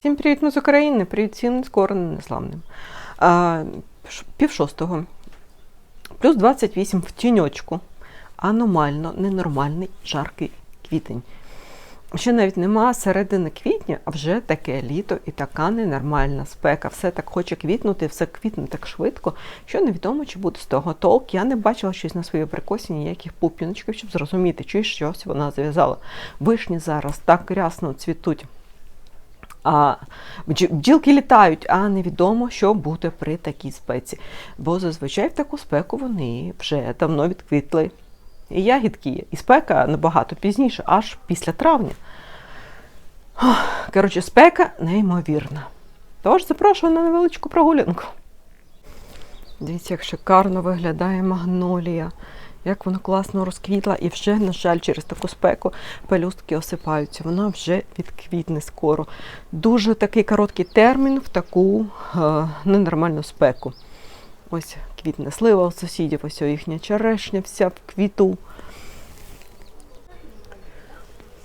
Всім привіт, ми з України. Привіт всім скоро незламним. А, пів шостого. Плюс 28 в тіньочку. Аномально ненормальний жаркий квітень. Ще навіть нема середини квітня, а вже таке літо і така ненормальна спека. Все так хоче квітнути, все квітне так швидко, що невідомо, чи буде з того толк. Я не бачила щось на своїй прикосі ніяких пупіночків, щоб зрозуміти, чи щось вона зав'язала. Вишні зараз так рясно цвітуть. А бджілки літають, а невідомо, що буде при такій спеці. Бо зазвичай в таку спеку вони вже давно відквітли. І ягідки. І спека набагато пізніше, аж після травня. Коротше, спека неймовірна. Тож запрошую на невеличку прогулянку. Дивіться, як шикарно виглядає магнолія. Як вона класно розквітла, і вже, на жаль, через таку спеку пелюстки осипаються. Вона вже відквітне скоро. Дуже такий короткий термін в таку е, ненормальну спеку. Ось квітне слива у сусідів, ось їхня черешня вся в квіту.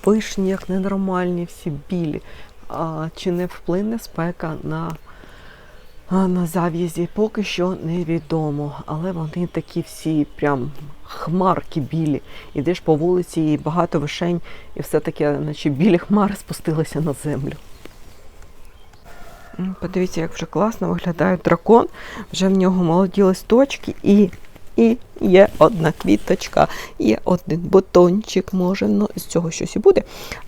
Вишні, як ненормальні, всі білі. А, чи не вплине спека на, на зав'язі? Поки що невідомо. Але вони такі всі прям хмарки білі. Ідеш по вулиці, і багато вишень, і все таке, наче білі хмари спустилися на землю. Подивіться, як вже класно виглядає дракон. Вже в нього молоді листочки і, і є одна квіточка, є один бутончик. Може, ну, з цього щось і буде,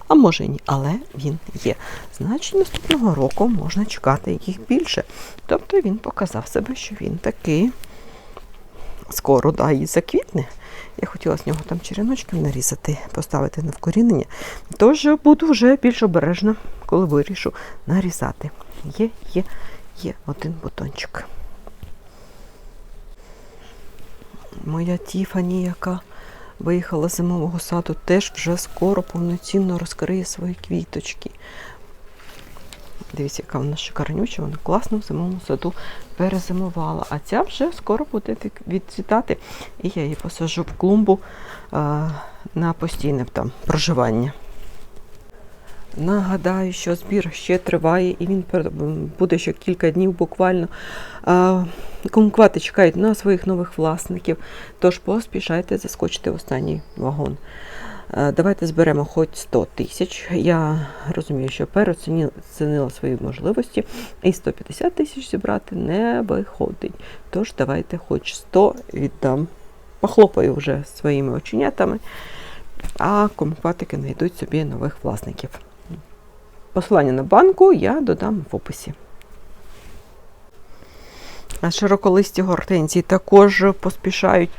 а може і ні. Але він є. Значить, наступного року можна чекати їх більше. Тобто він показав себе, що він такий скоро да, і заквітне. Я хотіла з нього там череночків нарізати, поставити на вкорінення. Тож буду вже більш обережна, коли вирішу нарізати. Є, є, є один бутончик. Моя Тіфані, яка виїхала з зимового саду, теж вже скоро повноцінно розкриє свої квіточки. Дивіться, яка вона шикарнюча, вона класно в зимовому саду перезимувала. А ця вже скоро буде від- відцвітати. І я її посажу в клумбу а, на постійне там проживання. Нагадаю, що збір ще триває і він буде ще кілька днів буквально. А, Кумквати чекають на своїх нових власників, тож поспішайте заскочити в останній вагон. Давайте зберемо хоч 100 тисяч. Я розумію, що переоцінила свої можливості, і 150 тисяч зібрати не виходить. Тож давайте хоч 100 віддам. Похлопаю вже своїми оченятами, а кумкватики знайдуть собі нових власників. Посилання на банку я додам в описі. Широколисті гортензії також поспішають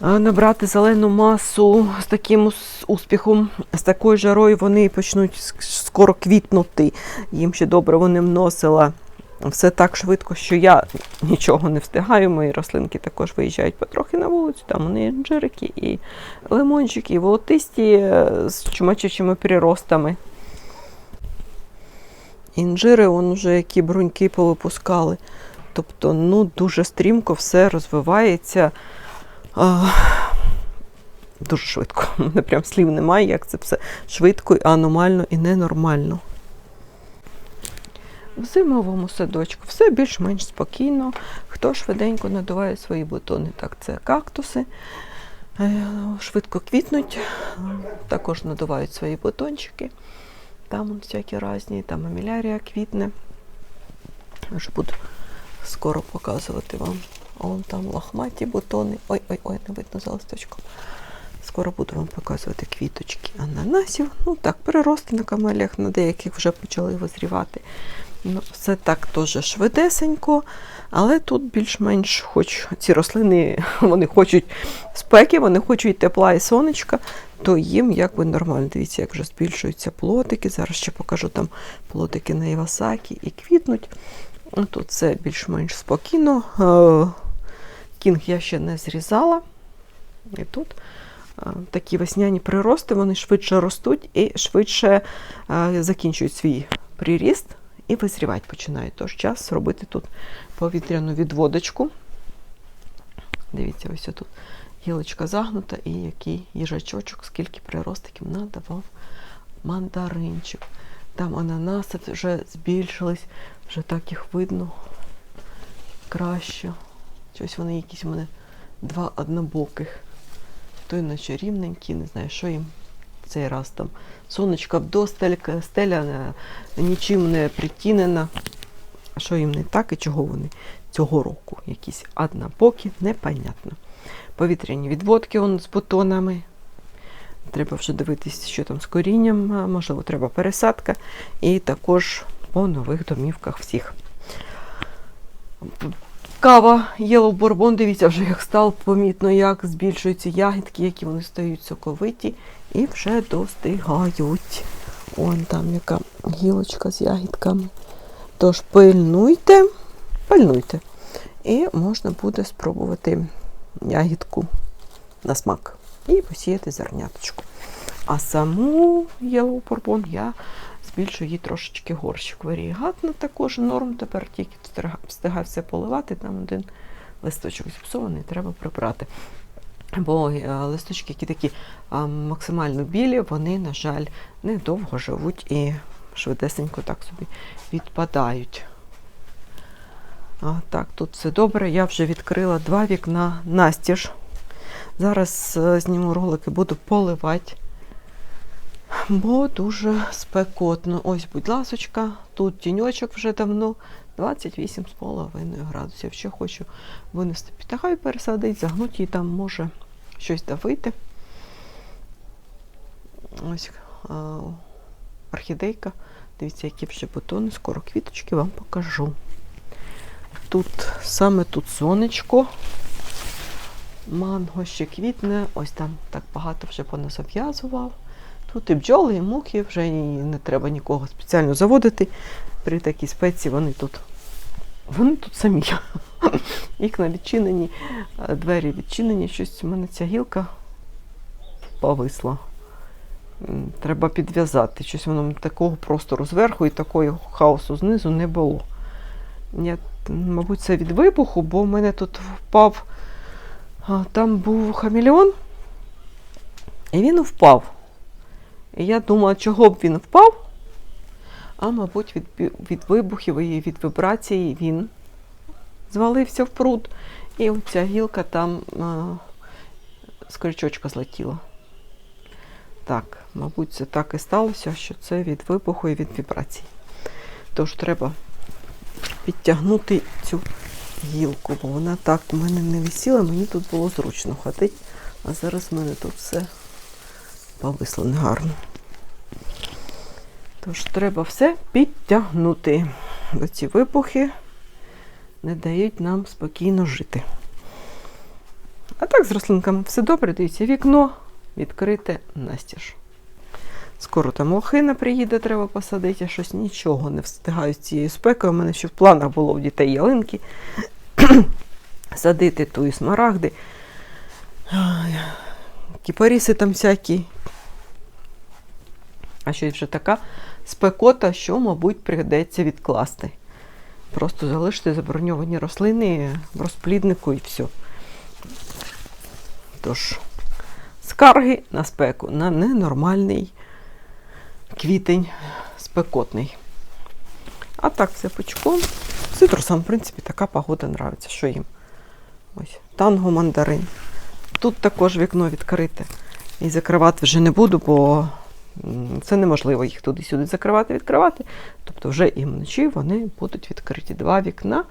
набрати зелену масу з таким успіхом, з такою жарою вони почнуть скоро квітнути. Їм ще добре вони вносила. Все так швидко, що я нічого не встигаю. Мої рослинки також виїжджають потрохи на вулицю. Там вони інжирики, і лимончики, і волотисті е, з чумачичими приростами. Інжири, вон вже які бруньки повипускали. Тобто, ну, дуже стрімко все розвивається. А, дуже швидко. У мене прям слів немає, як це все швидко, і аномально і ненормально. В зимовому садочку все більш-менш спокійно. Хто швиденько надуває свої бутони, так це кактуси. Е, Швидко квітнуть, також надувають свої бутончики. Там всякі різні, там емілярія квітне. Вже буду скоро показувати вам. А Вон там лохматі бутони. Ой-ой-ой, не видно за листочком. Скоро буду вам показувати квіточки ананасів. Ну так, перерости на камелях, на деяких вже почали визрівати. Ну, все так теж швидесенько, але тут більш-менш, хоч ці рослини вони хочуть спеки, вони хочуть тепла і сонечка, то їм якби нормально. Дивіться, як вже збільшуються плотики. Зараз ще покажу там плотики на Івасакі і квітнуть. Ну, Тут все більш-менш спокійно. Е, Кінг я ще не зрізала. І тут е, такі весняні прирости, вони швидше ростуть і швидше е, закінчують свій приріст і визрівати починають. Тож час робити тут повітряну відводочку. Дивіться, ось тут гілочка загнута, і який їжачочок, скільки приростиків надавав мандаринчик. Там ананаси вже збільшились, вже так їх видно краще. Щось вони якісь у мене два однобоких. Той наче рівненький, не знаю, що їм цей раз там. Сонечка вдосталь, стеля е, нічим не притінена. Що їм не так і чого вони цього року якісь однобокі, непонятно. Повітряні відводки он з бутонами. Треба вже дивитись, що там з корінням, можливо, треба пересадка. І також по нових домівках всіх. Кава Yellow Bourbon, дивіться, вже як стало помітно, як збільшуються ягідки, які вони стають соковиті і вже достигають. Вон там яка гілочка з ягідками. Тож пильнуйте, пильнуйте. І можна буде спробувати ягідку на смак і посіяти зерняточку. А саму Yellow Bourbon я збільшую її трошечки горщик. Варігатно також норм. Тепер тільки встига- встигаю все поливати, там один листочок зіпсований, треба прибрати. Бо е, листочки, які такі максимально білі, вони, на жаль, недовго живуть і швидесенько так собі відпадають. А, так, тут все добре. Я вже відкрила два вікна настіж. Зараз е, зніму ролики, буду поливати. Бо дуже спекотно. Ось, будь ласочка, тут тіньочок вже давно 28,5 градусів. Ще хочу винести підтагаю, пересадити, загнути її там може щось давити. Ось орхідейка. Дивіться, які вже бутони, скоро квіточки вам покажу. Тут саме тут сонечко. Манго ще квітне, ось там так багато вже поназав'язував. Тут і бджоли, і мухи, вже і не треба нікого спеціально заводити. При такій спеці вони тут. Вони тут самі. Вікна відчинені, двері відчинені. Щось у мене ця гілка повисла. Треба підв'язати. Щось воно такого простору зверху і такого хаосу знизу не було. Я, мабуть, це від вибуху, бо в мене тут впав. Там був хамелеон, і він впав. І я думала, чого б він впав, а, мабуть, від, від вибухів і від вібрації він звалився в пруд. І оця гілка там а, з крючочка злетіла. Так, мабуть, це так і сталося, що це від вибуху і від вібрацій. Тож треба підтягнути цю гілку, бо вона так у мене не висіла, мені тут було зручно ходити, а зараз в мене тут все повисло негарно. Тож треба все підтягнути. Бо ці вибухи не дають нам спокійно жити. А так з рослинками все добре, дивіться, вікно відкрите настіж. Скоро там лохина приїде, треба посадити, я щось нічого не встигаю з цією спекою. У мене ще в планах було в дітей ялинки садити ту і смарагди. Кіпаріси там всякі. А щось вже така спекота, що, мабуть, прийдеться відкласти. Просто залишити заброньовані рослини в розпліднику і все. Тож, скарги на спеку, на ненормальний квітень спекотний. А так, все пучком. Цитрусам, в принципі, така погода нравиться. Що їм? Ось, танго мандарин. Тут також вікно відкрите. І закривати вже не буду, бо це неможливо їх туди-сюди закривати, відкривати. Тобто вже і вночі вони будуть відкриті. Два вікна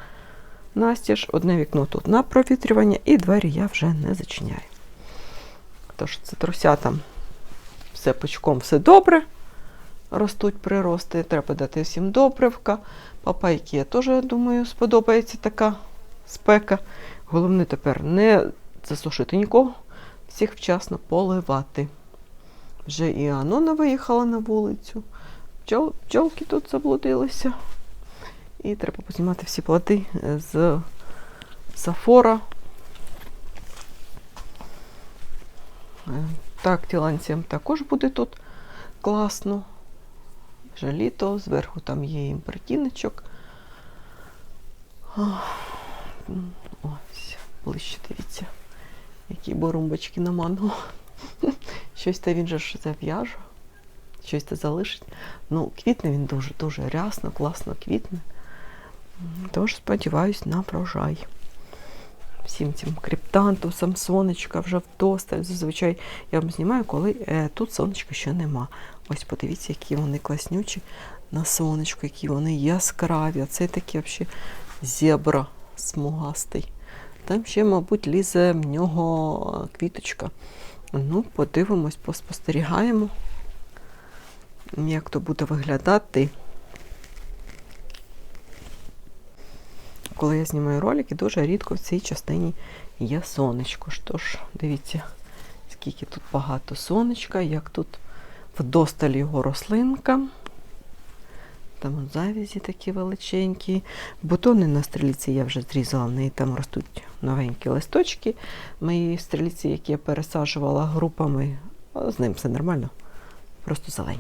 настіж, одне вікно тут на провітрювання, і двері я вже не зачиняю. Тож це цитрусятам все пучком, все добре. Ростуть прирости, треба дати всім добривка. Папайки я теж думаю, сподобається така спека. Головне тепер не засушити нікого, всіх вчасно поливати. Вже і Анона виїхала на вулицю. Бджол, бджолки тут заблудилися. І треба познімати всі плоди е, з сафора. Так, тіланціям також буде тут класно. Вже літо, зверху там є імпортіночок. Ось, ближче дивіться, які борумбочки на манго. Щось та він же ж зав'яже. щось це залишить. Ну, квітне він дуже-дуже рясно, класно квітне. Тож сподіваюсь на врожай. Всім цим криптантусам сонечка вже вдосталь. Зазвичай я вам знімаю, коли е, тут сонечка ще нема. Ось подивіться, які вони класнючі на сонечку, які вони яскраві. Це такий взагалі зебра смугастий. Там ще, мабуть, лізе в нього квіточка. Ну, подивимось, поспостерігаємо, як то буде виглядати. Коли я знімаю ролики, дуже рідко в цій частині є сонечко. Тож, дивіться, скільки тут багато сонечка, як тут вдосталь його рослинка. Там от завязі такі величенькі. Бутони на стріліці я вже зрізала, в неї там ростуть новенькі листочки. Мої стріліці, які я пересаджувала групами, з ним все нормально, просто зелені.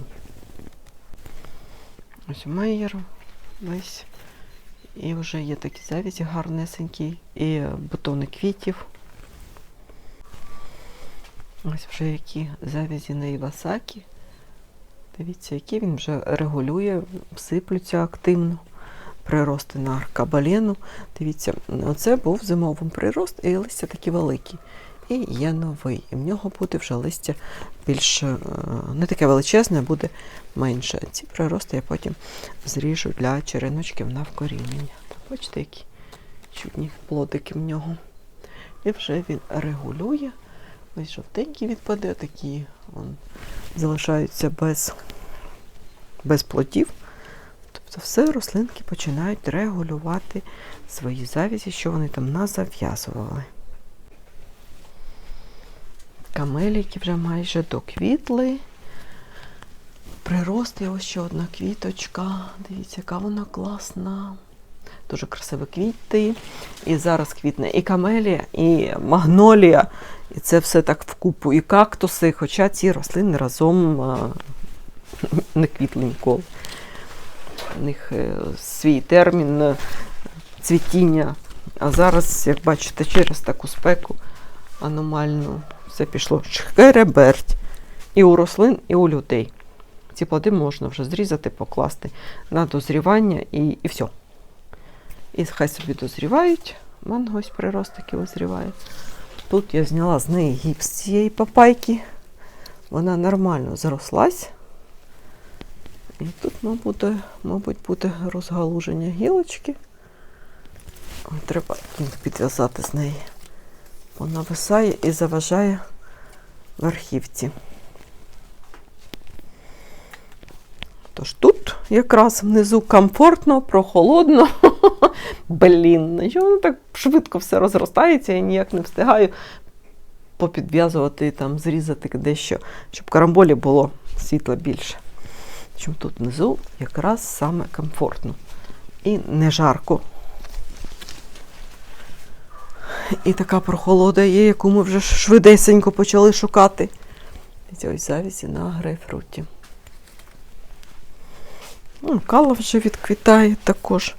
Ось Мейєр весь. І вже є такі завязі гарнесенькі, і бутони квітів. Ось вже які завязі на Івасакі. Дивіться, які він вже регулює, сиплються активно. Прирости на аркабалену. Дивіться, оце був зимовий прирост, і листя такі великі. І є новий. І в нього буде вже листя більш е, не таке величезне, буде менше. Ці прирости я потім зріжу для череночків на вкорінення. Бачите, які чудні плодики в нього. І вже він регулює. Ось жовтенькі відпаде, такі он, залишаються без, без плодів. Тобто все рослинки починають регулювати свої завязі, що вони там назав'язували. Камеліки вже майже доквітли. Прирости ось ще одна квіточка. Дивіться, яка вона класна. Дуже красиві квіти. І зараз квітне і камелія, і магнолія. І це все так вкупу. І кактуси, хоча ці рослини разом не квітли ніколи. У них е, свій термін е, цвітіння. А зараз, як бачите, через таку спеку аномальну все пішло шкереберть. І у рослин, і у людей. Ці плоди можна вже зрізати, покласти на дозрівання і, і все. І хай собі дозрівають. Манго ось приростики визріває. Тут я зняла з неї гіпс цієї папайки. Вона нормально зрослась. І тут, мабуть, мабуть, буде розгалуження гілочки. Треба підв'язати з неї. Вона висає і заважає верхівці. Тож тут якраз внизу комфортно, прохолодно. Блін, що воно так швидко все розростається, я ніяк не встигаю попідв'язувати, там, зрізати дещо, щоб карамболі було світла більше. Чим тут внизу якраз саме комфортно. І не жарко. І така прохолода є, яку ми вже швидесенько почали шукати. Ось завісі на грейпфруті. Ну, Кала вже відквітає також.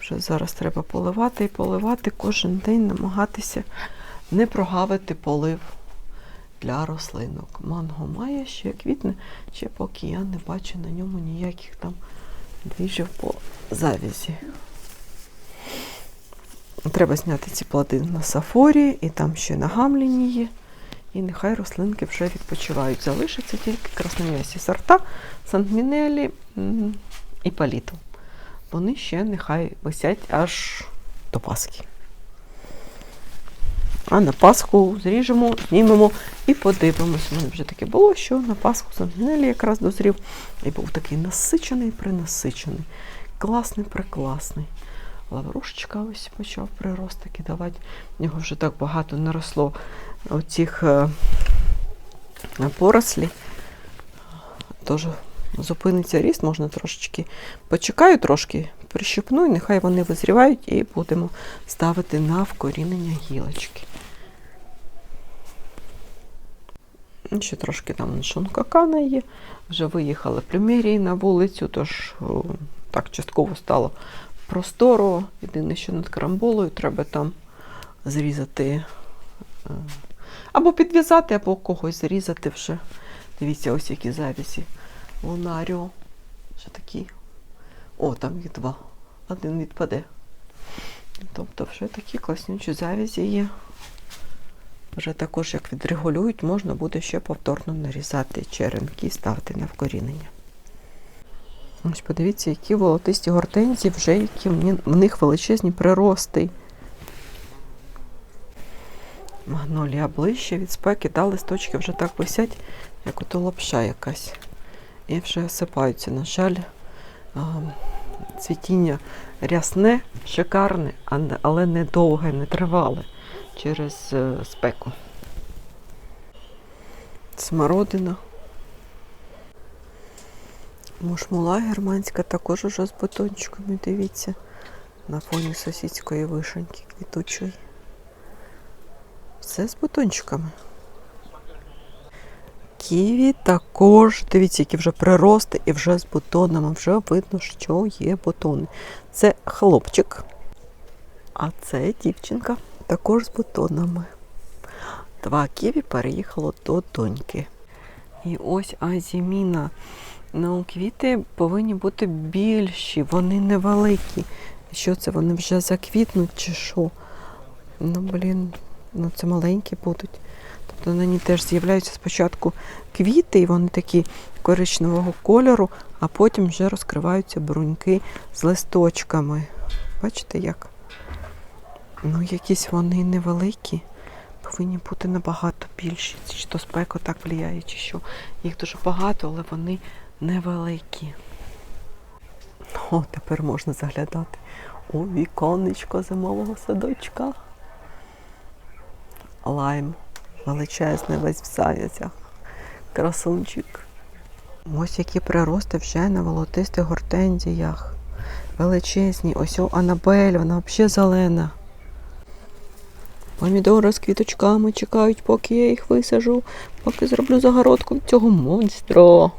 Вже зараз треба поливати і поливати кожен день, намагатися не прогавити полив для рослинок. Манго має ще квітне, ще поки я не бачу на ньому ніяких там двіжів по завязі. Треба зняти ці плоди на сафорі, і там ще на гамліні є. І нехай рослинки вже відпочивають. Залишаться тільки красном'ясі сорта, сантмінелі і паліту. Вони ще нехай висять аж до Пасхи. А на Пасху зріжемо, знімемо і подивимось. У мене вже таке було, що на Пасху сантмінелі якраз дозрів. І був такий насичений, принасичений. Класний, прекласний. Лаврушечка ось почав приростики давати. Нього вже так багато наросло оцих е, порослі. Тож зупиниться ріст, можна трошечки почекаю трошки, прищипну, і нехай вони визрівають, і будемо ставити на вкорінення гілочки. Ще трошки там шонкакана є. Вже виїхали плюмерії на вулицю, тож так частково стало простору. Єдине, що над карамболою треба там зрізати е, або підв'язати, або когось зрізати вже. Дивіться, ось які завісі Лунаріо. Ще такі. О, там їх два. Один відпаде. Тобто вже такі класнючі завязі є. Вже також, як відрегулюють, можна буде ще повторно нарізати черенки і ставити на вкорінення. Ось подивіться, які волотисті гортензії, вже які в них величезні прирости. Магнолія ближче від спеки, да, листочки вже так висять, як ото лапша якась. І вже осипаються. На жаль, цвітіння рясне, шикарне, але не довге, не тривале через е, спеку. Смородина. Мушмула германська також уже з бутончиками, дивіться, на фоні сусідської вишеньки квітучої. Все з бутончиками. Ківі також, дивіться, які вже прирости і вже з бутонами. Вже видно, що є бутони. Це хлопчик, а це дівчинка також з бутонами. Два ківі переїхало до доньки. І ось азіміна. Ну, квіти повинні бути більші, вони невеликі. Що це, вони вже заквітнуть чи що? Ну, блін, ну це маленькі будуть. Тобто на ній теж з'являються спочатку квіти, і вони такі коричневого кольору, а потім вже розкриваються бруньки з листочками. Бачите як? Ну, якісь вони невеликі, повинні бути набагато більші. Чи то спека так впливає, чи що. Їх дуже багато, але вони невеликі. О, тепер можна заглядати у віконечко зимового садочка. Лайм. Величезний весь в заяцях. Красунчик. Ось які прирости вже на волотистих гортензіях. Величезні. Ось о Анабель, вона взагалі зелена. Помідори з квіточками чекають, поки я їх висажу, поки зроблю загородку цього монстра.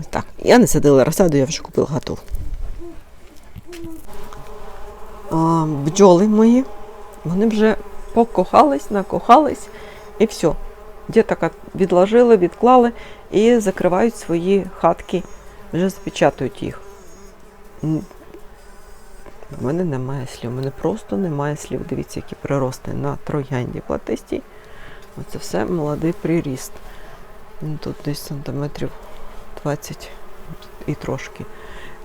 Ось так. Я не садила розсаду, я вже купила готову. А, бджоли мої, вони вже покохались, накохались і все. Діток відложили, відклали і закривають свої хатки, вже запечатують їх. У мене немає слів, у мене просто немає слів. Дивіться, які прирости на троянді платистій. Оце все молодий приріст. Він Тут десь сантиметрів 20 і трошки.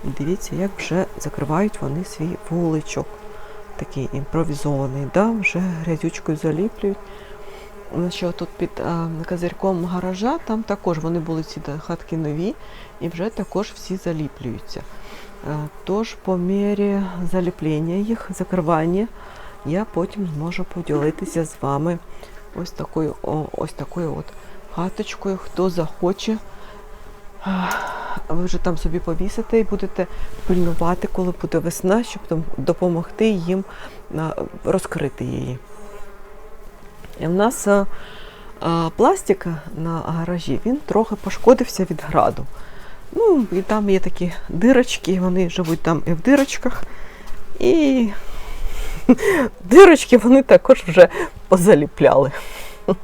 Дивіться, як вже закривають вони свій вуличок. Такий імпровізований, да? вже грязючкою заліплюють. Ну, Що тут під а, козирьком гаража, там також вони були ці хатки нові і вже також всі заліплюються. Е, Тож по мірі заліплення їх, закривання, я потім зможу поділитися з вами ось такою, о, ось такою от хаточкою. Хто захоче, ви вже там собі повісите і будете пильнувати, коли буде весна, щоб допомогти їм розкрити її. І в нас пластик на гаражі він трохи пошкодився від граду. Ну, і там є такі дирочки, вони живуть там і в дирочках. І дирочки вони також вже позаліпляли.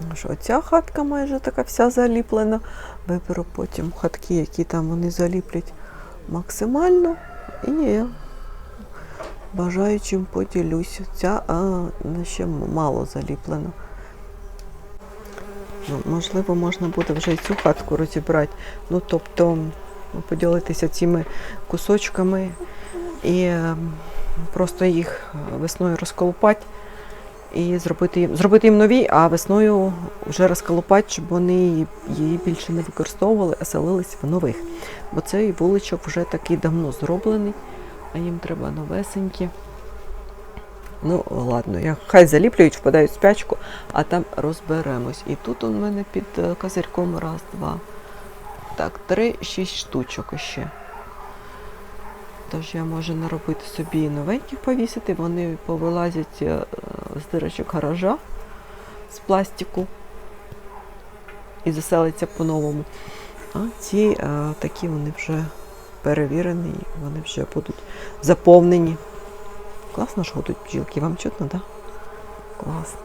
Ну Що, ця хатка майже така вся заліплена. Виберу потім хатки, які там вони заліплять максимально. І бажаючим поділюсь. Ця а, ще мало заліплена. Ну, можливо, можна буде вже цю хатку розібрати. Ну, тобто ну, поділитися цими кусочками і е, просто їх весною розколупати і зробити зробити їм нові, а весною вже розколупати, щоб вони її- її більше не використовували, а селились в нових. Бо цей вуличок вже такий давно зроблений, а їм треба новесенькі. Ну, ладно, я хай заліплюють, впадають в спячку, а там розберемось. І тут у мене під е, козирьком раз, два. Так, три, шість штучок ще. Тож я можу наробити собі новеньких повісити, вони повилазять е, з дирочок гаража з пластику і заселиться по-новому. А ці е, такі вони вже перевірені, вони вже будуть заповнені. Класно ж гудуть бджілки, вам чутно, так? Да? Класно.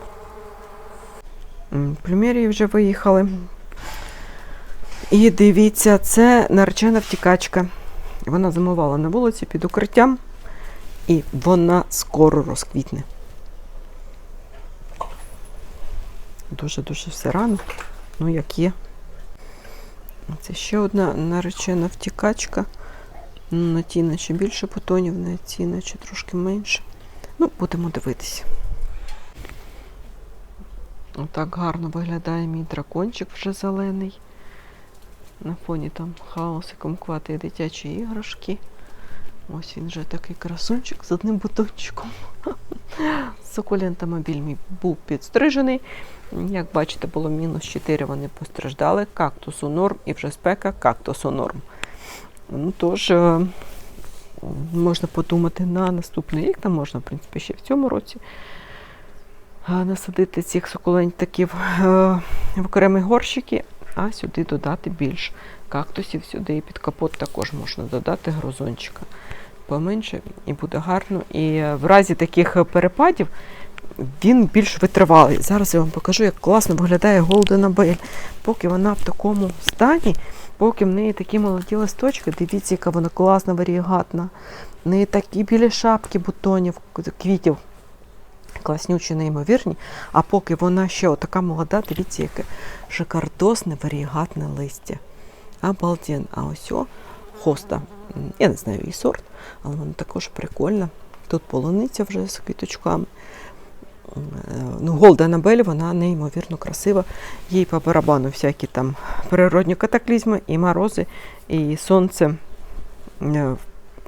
Плюмерії вже виїхали. І дивіться, це наречена втікачка. Вона зимувала на вулиці під укриттям, і вона скоро розквітне. Дуже-дуже все рано. Ну, як є. Це ще одна наречена втікачка. Ну, На ті наче більше бутонів, на ці наче трошки менше. Ну, будемо дивитися. Отак гарно виглядає мій дракончик вже зелений. На фоні там хаос і кумквати і дитячі іграшки. Ось він вже такий красунчик з одним бутончиком. Сукулентомобіль мій був підстрижений. Як бачите, було мінус 4, вони постраждали. Кактусу норм і вже спека кактусу норм. Ну, тож, е, можна подумати на наступний рік, там можна, в принципі, ще в цьому році насадити цих сукулентиків е, в окремі горщики, а сюди додати більш кактусів. Сюди і під капот також можна додати грузончика. Поменше і буде гарно. І е, в разі таких е, перепадів він більш витривалий. Зараз я вам покажу, як класно виглядає Golden Bell. Поки вона в такому стані, поки в неї такі молоді листочки, дивіться, яка вона класна, варігатна. В неї такі білі шапки бутонів, квітів. Класнючі, неймовірні. А поки вона ще отака молода, дивіться, яке шикардосне варігатне листя. Обалден. А ось о, хоста. Я не знаю її сорт, але вона також прикольна. Тут полуниця вже з квіточками. Е, Ну, Голда Анабель, вона неймовірно красива. Їй по барабану всякі там природні катаклізми, і морози, і сонце. Е,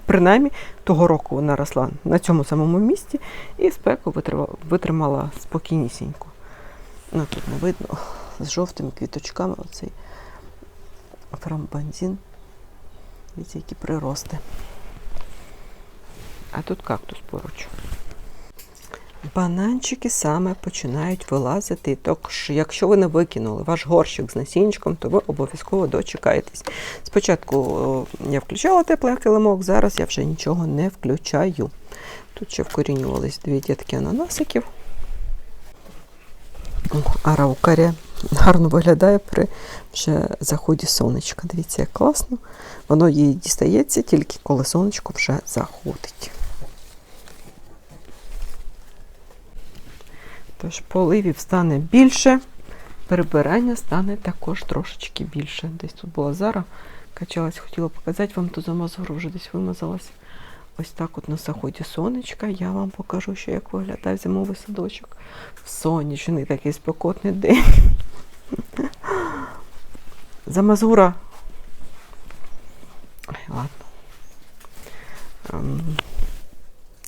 Принаймні, того року вона росла на цьому самому місці і спеку витримала, спокійнісінько. Ну, тут не видно з жовтими квіточками оцей фрамбанзін. Дивіться, які прирости. А тут кактус поруч. Бананчики саме починають вилазити. Тож, якщо ви не викинули ваш горщик з насіннячком, то ви обов'язково дочекаєтесь. Спочатку я включала теплий килимок, зараз я вже нічого не включаю. Тут ще вкорінювались дві дітки ананасиків. О, Араукарія гарно виглядає при вже заході сонечка. Дивіться, як класно. Воно їй дістається тільки коли сонечко вже заходить. Тож поливів стане більше, прибирання стане також трошечки більше. Десь тут була зара, качалась, хотіла показати вам ту замазуру, вже десь вимазалась. Ось так от на заході сонечка. Я вам покажу, що як виглядає зимовий садочок. Сонячний такий спекотний день. Замазура. Ладно.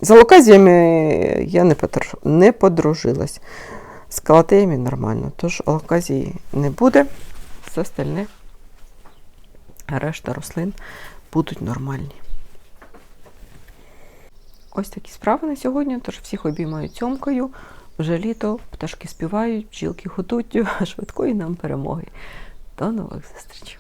За локазіями я не, не подружилась. З калатеями нормально, тож локазії не буде. Все остальне, решта рослин будуть нормальні. Ось такі справи на сьогодні, тож всіх обіймаю цьомкою. Вже літо, пташки співають, бджілки готують швидкої нам перемоги. До нових зустрічей!